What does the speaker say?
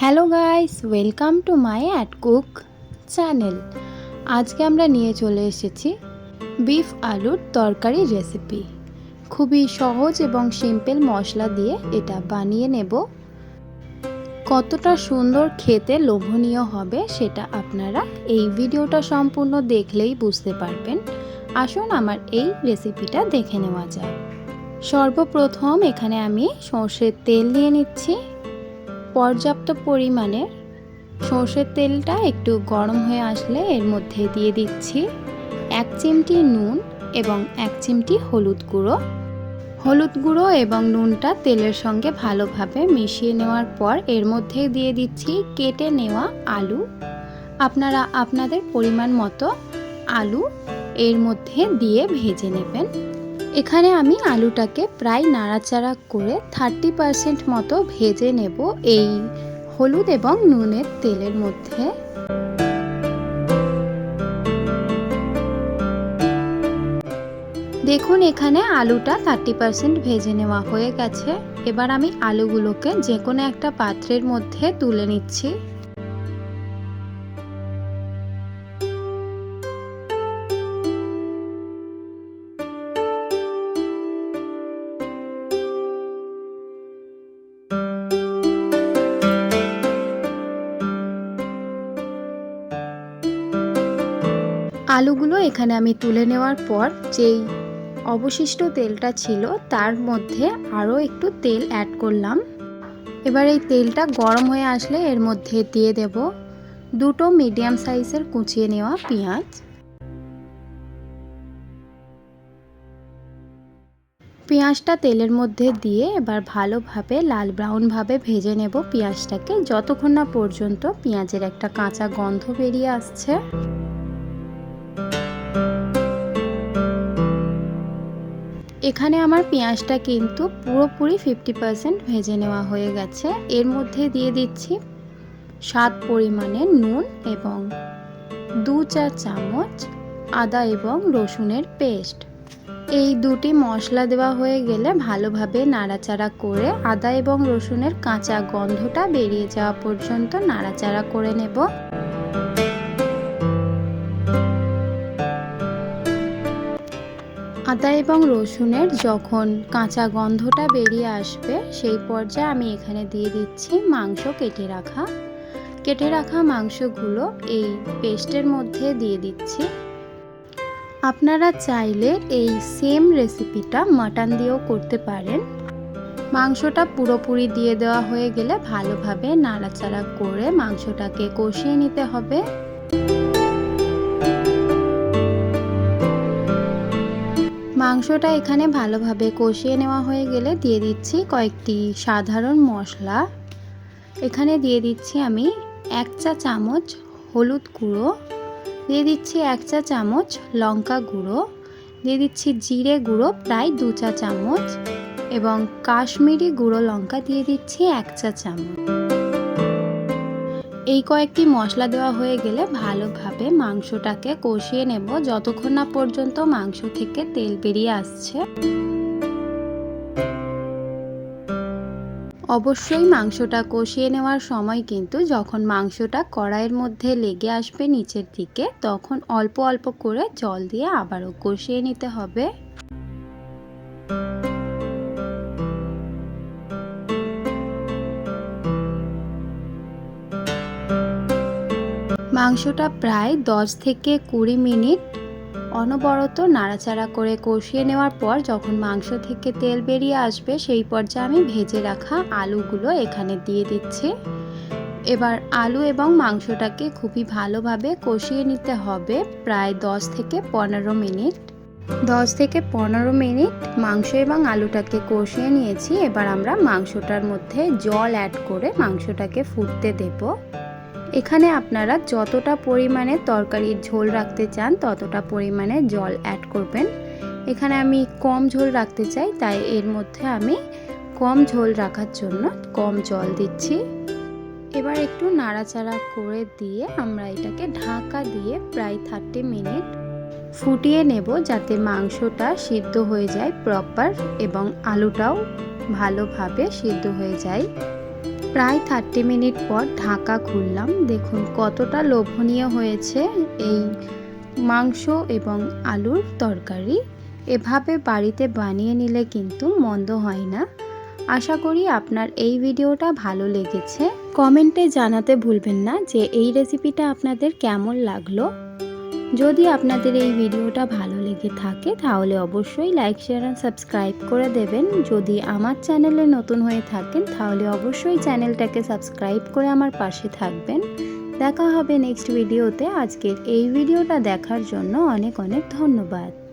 Hello guys, welcome to my at cook channel. আজকে আমরা নিয়ে চলে এসেছি বিফ আলুর তরকারি রেসিপি। খুবই সহজ এবং সিম্পল মশলা দিয়ে এটা বানিয়ে নেব। কতটা সুন্দর খেতে লোভনীয় হবে সেটা আপনারা এই ভিডিওটা সম্পূর্ণ দেখলেই বুঝতে পারবেন। আসুন আমার এই রেসিপিটা দেখে নেওয়া যায় সর্বপ্রথম এখানে আমি সর্ষের তেল দিয়ে নিচ্ছি। পর্যাপ্ত পরিমাণে সর্ষের তেলটা একটু গরম হয়ে আসলে এর মধ্যে দিয়ে দিচ্ছি এক চিমটি নুন এবং এক চিমটি হলুদ গুঁড়ো। হলুদ গুঁড়ো এবং নুনটা তেলের সঙ্গে ভালোভাবে মিশিয়ে নেওয়ার পর এর মধ্যে দিয়ে দিচ্ছি কেটে নেওয়া আলু। আপনারা আপনাদের পরিমাণ মতো আলু এর মধ্যে দিয়ে ভেজে নেবেন। এখানে আমি আলুটাকে প্রায় নাড়াচাড়া করে থার্টি পারসেন্ট মতো ভেজে নেব এই হলুদ এবং নুনের তেলের মধ্যে। দেখুন, এখানে আলুটা থার্টি পারসেন্ট ভেজে নেওয়া হয়ে গেছে। এবার আমি আলুগুলোকে যে কোনো একটা পাত্রের মধ্যে তুলে নিচ্ছি। আলুগুলো এখানে আমি তুলে নেওয়ার পর যেই অবশিষ্ট তেলটা ছিল, তার মধ্যে আরও একটু তেল অ্যাড করলাম। এবার এই তেলটা গরম হয়ে আসলে এর মধ্যে দিয়ে দেব দুটো মিডিয়াম সাইজের কুচিয়ে নেওয়া পেঁয়াজ। পেঁয়াজটা তেলের মধ্যে দিয়ে এবার ভালোভাবে, লাল ব্রাউনভাবে ভেজে নেব পেঁয়াজটাকে, যতক্ষণ না পর্যন্ত পেঁয়াজের একটা কাঁচা গন্ধ বেরিয়ে আসছে। এখানে আমার পেঁয়াজটা কিন্তু পুরোপুরি ফিফটি পারসেন্ট ভেজে নেওয়া হয়ে গেছে। এর মধ্যে দিয়ে দিচ্ছি স্বাদ পরিমাণে নুন এবং দু চা চামচ আদা এবং রসুনের পেস্ট। এই দুটি মশলা দেওয়া হয়ে গেলে ভালোভাবে নাড়াচাড়া করে আদা এবং রসুনের কাঁচা গন্ধটা বেরিয়ে যাওয়া পর্যন্ত নাড়াচাড়া করে নেব। আদা এবং রসুনের যখন কাঁচা গন্ধটা বেরিয়ে আসবে, সেই পর্যায়ে আমি এখানে দিয়ে দিচ্ছি মাংস কেটে রাখা। কেটে রাখা মাংসগুলো এই পেস্টের মধ্যে দিয়ে দিচ্ছি। আপনারা চাইলে এই সেম রেসিপিটা মাটন দিয়েও করতে পারেন। মাংসটা পুরোপুরি দিয়ে দেওয়া হয়ে গেলে ভালোভাবে নাড়াচাড়া করে মাংসটাকে কষিয়ে নিতে হবে। মাংসটা এখানে ভালোভাবে কষিয়ে নেওয়া হয়ে গেলে দিয়ে দিচ্ছি কয়েকটি সাধারণ মশলা। এখানে দিয়ে দিচ্ছি আমি এক চা চামচ হলুদ গুঁড়ো, দিয়ে দিচ্ছি এক চা চামচ লঙ্কা গুঁড়ো, দিয়ে দিচ্ছি জিরে গুঁড়ো প্রায় দু চা চামচ এবং কাশ্মীরি গুঁড়ো লঙ্কা দিয়ে দিচ্ছি এক চা চামচ। এই কয়েকটি মশলা দেওয়া হয়ে গেলে ভালোভাবে মাংসটাকে কষিয়ে নেব। যতক্ষণ না পর্যন্ত মাংস থেকে তেল বেরিয়ে আসছে। অবশ্যই মাংসটা কষিয়ে নেওয়ার সময় কিন্তু যখন মাংসটা কড়াইয়ের মধ্যে লেগে আসবে নিচের দিকে, তখন অল্প অল্প করে জল দিয়ে আবারও কষিয়ে নিতে হবে। মাংসটা প্রায় 10 থেকে কুড়ি মিনিট অনবরত নাড়াচাড়া করে কষিয়ে নেওয়ার পর যখন মাংস থেকে তেল বেরিয়ে আসবে, সেই পর্যায়ে আমি ভেজে রাখা আলুগুলো এখানে দিয়ে দিচ্ছি। এবার আলু এবং মাংসটাকে খুবই ভালোভাবে কষিয়ে নিতে হবে প্রায় 10 থেকে পনেরো মিনিট। 10 থেকে পনেরো মিনিট মাংস এবং আলুটাকে কষিয়ে নিয়েছি। এবার আমরা মাংসটার মধ্যে জল অ্যাড করে মাংসটাকে ফুটতে দেবো। এখানে আপনারা যতটা পরিমাণে তরকারির ঝোল রাখতে চান, ততটা পরিমাণে জল অ্যাড করবেন। এখানে আমি কম ঝোল রাখতে চাই, তাই এর মধ্যে আমি কম ঝোল রাখার জন্য কম জল দিচ্ছি। এবার একটু নাড়াচাড়া করে দিয়ে আমরা এটাকে ঢাকা দিয়ে প্রায় থার্টি মিনিট ফুটিয়ে নেব যাতে মাংসটা সিদ্ধ হয়ে যায় প্রপার এবং আলুটাও ভালোভাবে সিদ্ধ হয়ে যায়। প্রায় থার্টি মিনিট পর ঢাকা খুললাম দেখুন, কতটা লোভনীয় হয়েছে এই মাংস এবং আলুর তরকারি। এভাবে বাড়িতে বানিয়ে নিলে কিন্তু মন্দ হয় না। আশা করি আপনার এই ভিডিওটা ভালো লেগেছে। কমেন্টে জানাতে ভুলবেন না যে এই রেসিপিটা আপনাদের কেমন লাগল। যদি আপনাদের এই ভিডিওটা ভালো লেগে থাকে, তাহলে অবশ্যই লাইক শেয়ার অ্যান্ড সাবস্ক্রাইব করে দেবেন। যদি আমার চ্যানেলে নতুন হয়ে থাকেন, তাহলে অবশ্যই চ্যানেলটাকে সাবস্ক্রাইব করে আমার পাশে থাকবেন। দেখা হবে নেক্সট ভিডিওতে আজকের এই ভিডিওটা দেখার জন্য অনেক অনেক ধন্যবাদ।